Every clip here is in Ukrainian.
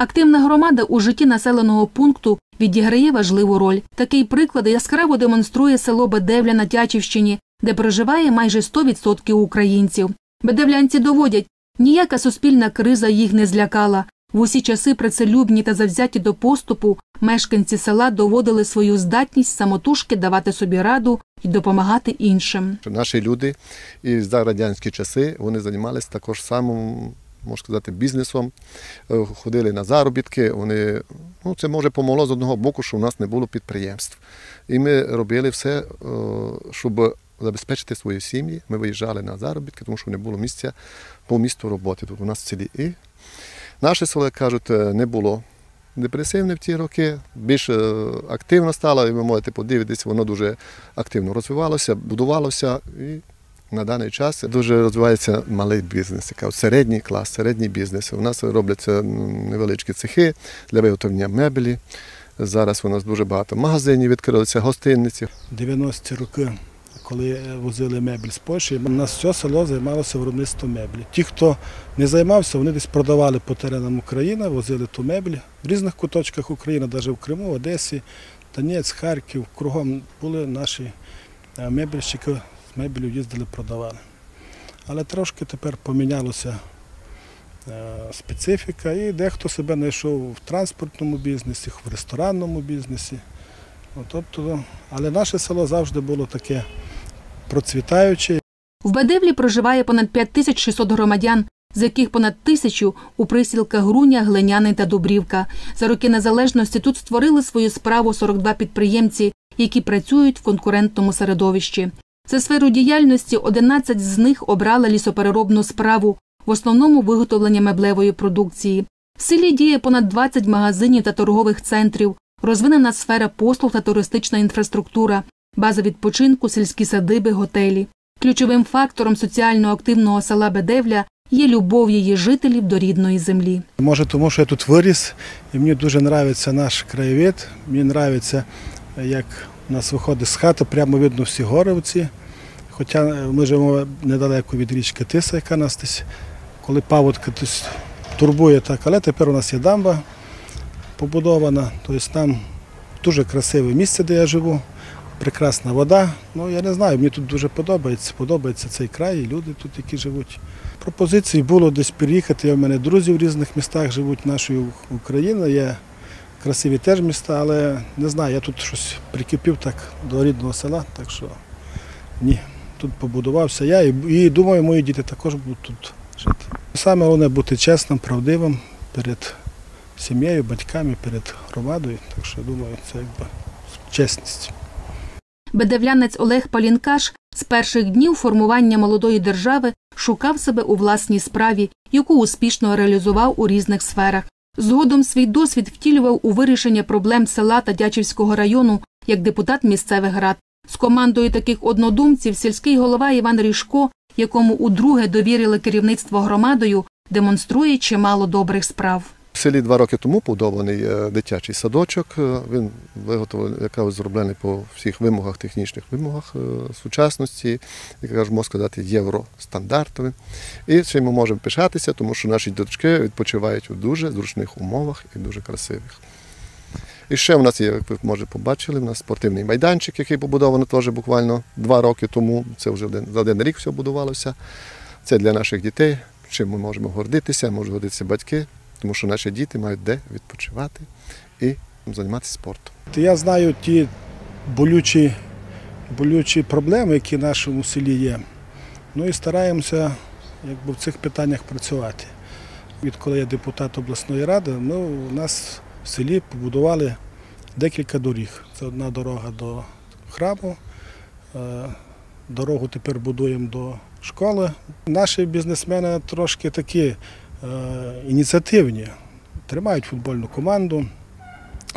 Активна громада у житті населеного пункту відіграє важливу роль. Такий приклад яскраво демонструє село Бедевля на Тячівщині, де проживає майже 100% українців. Бедевлянці доводять, ніяка суспільна криза їх не злякала. В усі часи працелюбні та завзяті до поступу мешканці села доводили свою здатність самотужки давати собі раду і допомагати іншим. Наші люди і за радянські часи вони займалися також самим, можна сказати, бізнесом, Е, ходили на заробітки. Вони, ну, це може помогло з одного боку, що в нас не було підприємств. І ми робили все, е, щоб забезпечити свої сім'ї. Ми виїжджали на заробітки, тому що не було місця по місту роботи. Тут у нас в селі. І наше село, кажуть, е, не було депресивне в ті роки, більш активно стало, і ви можете подивитися, воно дуже активно розвивалося, будувалося. І на даний час дуже розвивається малий бізнес, яка середній клас, середній бізнес. У нас робляться невеличкі цехи для виготовлення меблі. Зараз у нас дуже багато магазинів відкрилися, гостинниці. 90-ті роки, коли е, возили меблі з Польщі, у нас все село займалося виробництвом меблі. Ті, хто не займався, вони десь продавали по теренам України, возили ту меблі. В різних куточках України, навіть в Криму, Одесі, Донець, Харків, кругом були наші е, мебельщики, з меблю їздили, продавали. Але трошки тепер помінялося е, специфіка, і дехто себе знайшов в транспортному бізнесі, в ресторанному бізнесі. Тобто, але наше село завжди було таке процвітаюче. В Бедевлі проживає понад 5600 громадян, з яких понад тисячу у присілках Груня, Глиняни та Дубрівка. За роки незалежності тут створили свою справу 42 підприємці, які працюють в конкурентному середовищі. За сферу діяльності 11 з них обрали лісопереробну справу, в основному виготовлення меблевої продукції. В селі діє понад 20 магазинів та торгових центрів, розвинена сфера послуг та туристична інфраструктура, база відпочинку, сільські садиби, готелі. Ключовим фактором соціально активного села Бедевля є любов її жителів до рідної землі. Може, тому що я тут виріс, і мені дуже подобається наш краєвид. Мені подобається, як нас виходить з хати, прямо видно всі гори оці. Хоча ми живемо недалеко від річки Тиса, яка нас десь, коли паводка десь турбує так, але тепер у нас є дамба побудована, тобто там дуже красиве місце, де я живу, прекрасна вода. Ну я не знаю, мені тут дуже подобається. Подобається цей край і люди тут, які живуть. Пропозицій було десь переїхати. У мене друзі в різних містах живуть нашої України. Є красиві теж міста, але не знаю, я тут щось прикипів так до рідного села, так що ні. Тут побудувався я і, і думаю, мої діти також будуть тут жити. Саме головне бути чесним, правдивим перед сім'єю, батьками, перед громадою. Так що думаю, це якби чесність. Бедевлянець Олег Палінкаш з перших днів формування молодої держави шукав себе у власній справі, яку успішно реалізував у різних сферах. Згодом свій досвід втілював у вирішення проблем села та Дячівського району як депутат місцевих рад. З командою таких однодумців сільський голова Іван Ріжко, якому удруге довірили керівництво громадою, демонструє чимало добрих справ. Селі два роки тому побудований е, дитячий садочок. Е, Він виготовлений, яка зроблений по всіх вимогах, технічних вимогах е, сучасності, яка можна сказати, євростандартовим. І чим ми можемо пишатися, тому що наші дочки відпочивають у дуже зручних умовах і дуже красивих. І ще в нас є, як ви може побачили, в нас спортивний майданчик, який побудований теж буквально два роки тому. Це вже за один рік все будувалося. Це для наших дітей, чим ми можемо гордитися, можуть гордитися батьки, тому що наші діти мають де відпочивати і займатися спортом. Я знаю ті болючі, болючі проблеми, які в нашому селі є. Ну і стараємося якби, в цих питаннях працювати. Відколи я депутат обласної ради, ну, у нас в селі побудували декілька доріг. Це одна дорога до храму, е, дорогу тепер будуємо до школи. Наші бізнесмени трошки такі ініціативні, тримають футбольну команду,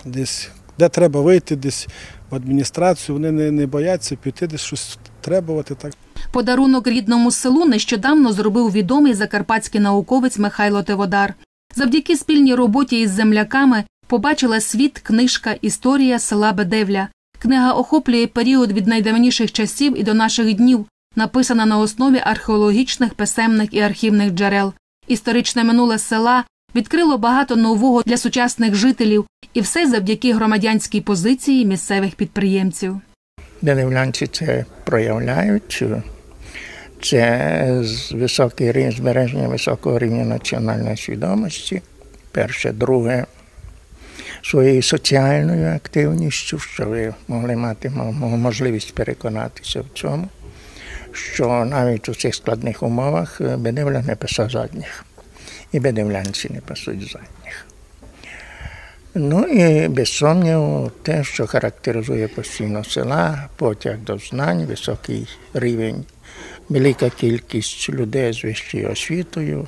десь де треба вийти, десь в адміністрацію, вони не, не бояться піти, десь щось требувати. Так. Подарунок рідному селу нещодавно зробив відомий закарпатський науковець Михайло Теводар. Завдяки спільній роботі із земляками побачила світ книжка Історія села Бедевля. Книга охоплює період від найдавніших часів і до наших днів, написана на основі археологічних, писемних і архівних джерел. Історичне минуле села відкрило багато нового для сучасних жителів, і все завдяки громадянській позиції місцевих підприємців. Деревлянці це проявляють. Це високий рівень збереження високого рівня національної свідомості. Перше, друге, своєю соціальною активністю, що ви могли мати можливість переконатися в цьому, що навіть у цих складних умовах бедевля не паса задніх, і бедевлянці не пасуть задніх. Ну і без сумніву, те, що характеризує постійно села, потяг до знань, високий рівень, велика кількість людей з вищою освітою,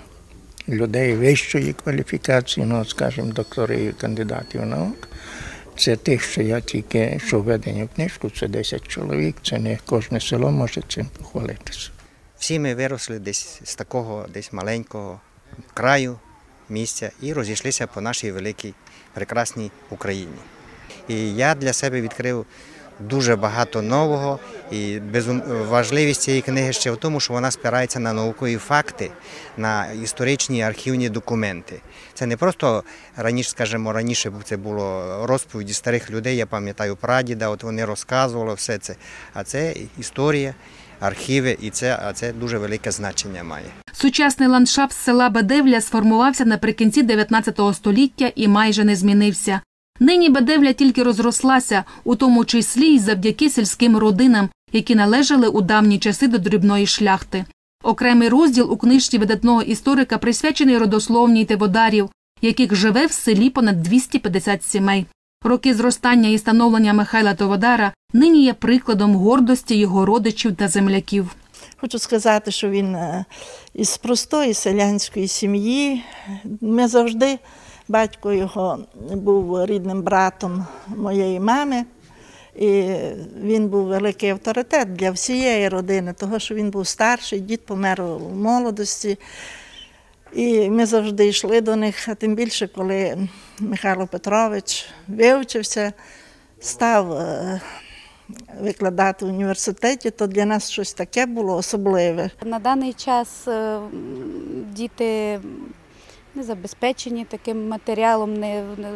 людей вищої кваліфікації, ну, скажімо, докторів і кандидатів наук. Це тих, що я тільки що введені в книжку, це 10 чоловік, це не кожне село може цим похвалитися. Всі ми виросли десь з такого десь маленького краю, місця і розійшлися по нашій великій прекрасній Україні. І я для себе відкрив дуже багато нового. І важливість цієї книги ще в тому, що вона спирається на наукові факти, на історичні архівні документи. Це не просто раніше, скажімо, раніше це було розповіді старих людей. Я пам'ятаю прадіда, от вони розказували все це. А це історія. Архіви, і це а це дуже велике значення має. Сучасний ландшафт села Бедевля сформувався наприкінці 19 століття і майже не змінився. Нині Бедевля тільки розрослася, у тому числі й завдяки сільським родинам, які належали у давні часи до дрібної шляхти. Окремий розділ у книжці видатного історика присвячений родословній Теводарів, яких живе в селі понад 250 сімей. Роки зростання і становлення Михайла Товодара нині є прикладом гордості його родичів та земляків. Хочу сказати, що він е, із простої селянської сім'ї. Ми завжди батько його був рідним братом моєї мами. І він був великий авторитет для всієї родини, того, що він був старший, дід помер у молодості. І ми завжди йшли до них, а тим більше, коли Михайло Петрович вивчився, став е, викладати в університеті, то для нас щось таке було особливе. На даний час е, діти не забезпечені таким матеріалом, не, не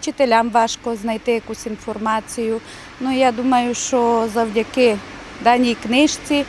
вчителям важко знайти якусь інформацію. Ну, Я думаю, що завдяки даній книжці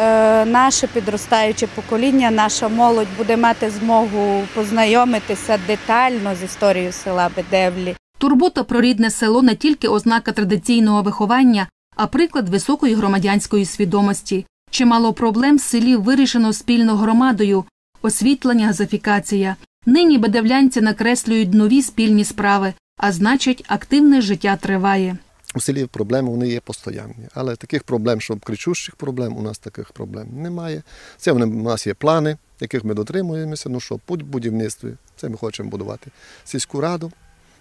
е, наше підростаюче покоління, наша молодь буде мати змогу познайомитися детально з історією села Бедевлі. Турбота про рідне село не тільки ознака традиційного виховання, а приклад високої громадянської свідомості. Чимало проблем в селі вирішено спільно громадою, освітлення, газифікація. Нині бедевлянці накреслюють нові спільні справи, а значить, активне життя триває. У селі проблеми вони є постоянні, але таких проблем, щоб кричущих проблем, у нас таких проблем немає. Це вони, у нас є плани, яких ми дотримуємося. Ну що, путь будівництві, це ми хочемо будувати сільську раду.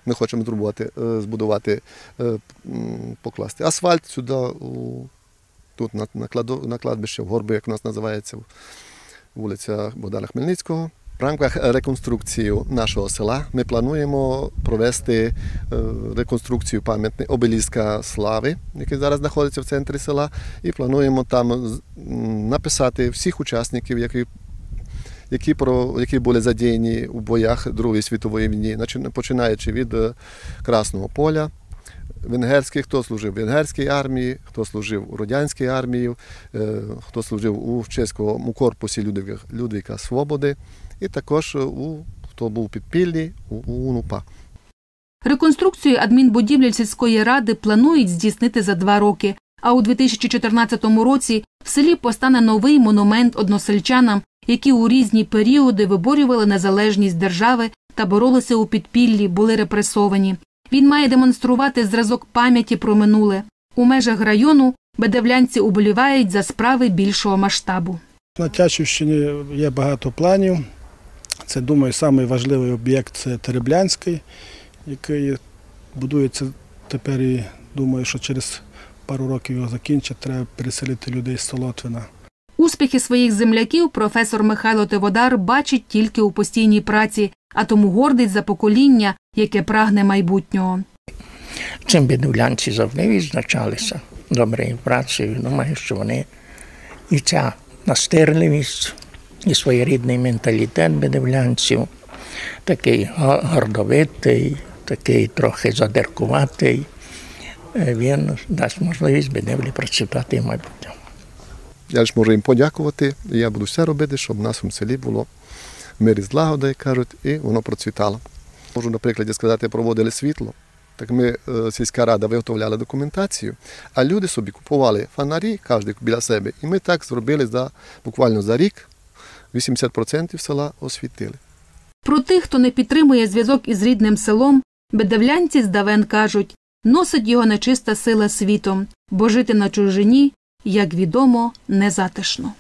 Ми хочемо зробити, е, збудувати, е, покласти асфальт сюди, тут на на, кладбище, в горби, як у нас називається, вулиця Богдана Хмельницького. В рамках реконструкції нашого села ми плануємо провести е, реконструкцію пам'ятника обеліска слави, який зараз знаходиться в центрі села, і плануємо там написати всіх учасників, які які про які були задіяні у боях Другої світової війни, починаючи від е, Красного поля. Венгерський, хто служив в венгерській армії, хто служив у радянській армії, е, хто служив у чеському корпусі Людвіка, Людвіка Свободи, і також у хто був підпільний у УНУПА. Реконструкцію адмінбудівлі сільської ради планують здійснити за два роки. А у 2014 році в селі постане новий монумент односельчанам, які у різні періоди виборювали незалежність держави та боролися у підпіллі, були репресовані. Він має демонструвати зразок пам'яті про минуле. У межах району бедевлянці уболівають за справи більшого масштабу. На Тячівщині є багато планів. Це, думаю, найважливий об'єкт це Тереблянський, який будується тепер і думаю, що через пару років його закінчать, треба переселити людей з Солотвина. Успіхи своїх земляків професор Михайло Теводар бачить тільки у постійній праці, а тому гордить за покоління, яке прагне майбутнього. Цим бідулянці завжди відзначалися доброю працею. Думаю, що вони і ця настирливість і своєрідний менталітет бедевлянців, такий гордовитий, такий трохи задеркуватий. Е, Він дасть можливість Бедевлі процвітати і в майбутньому. Я ж можу їм подякувати, і я буду все робити, щоб в нашому селі було мир і злагода, як кажуть, і воно процвітало. Можу, наприклад, сказати, проводили світло. Так ми, е, сільська рада, виготовляла документацію, а люди собі купували фонарі, кожен біля себе. І ми так зробили за, буквально за рік 80% села освітили. Про тих, хто не підтримує зв'язок із рідним селом, бедевлянці здавен кажуть, носить його нечиста сила світом, бо жити на чужині, як відомо, незатишно.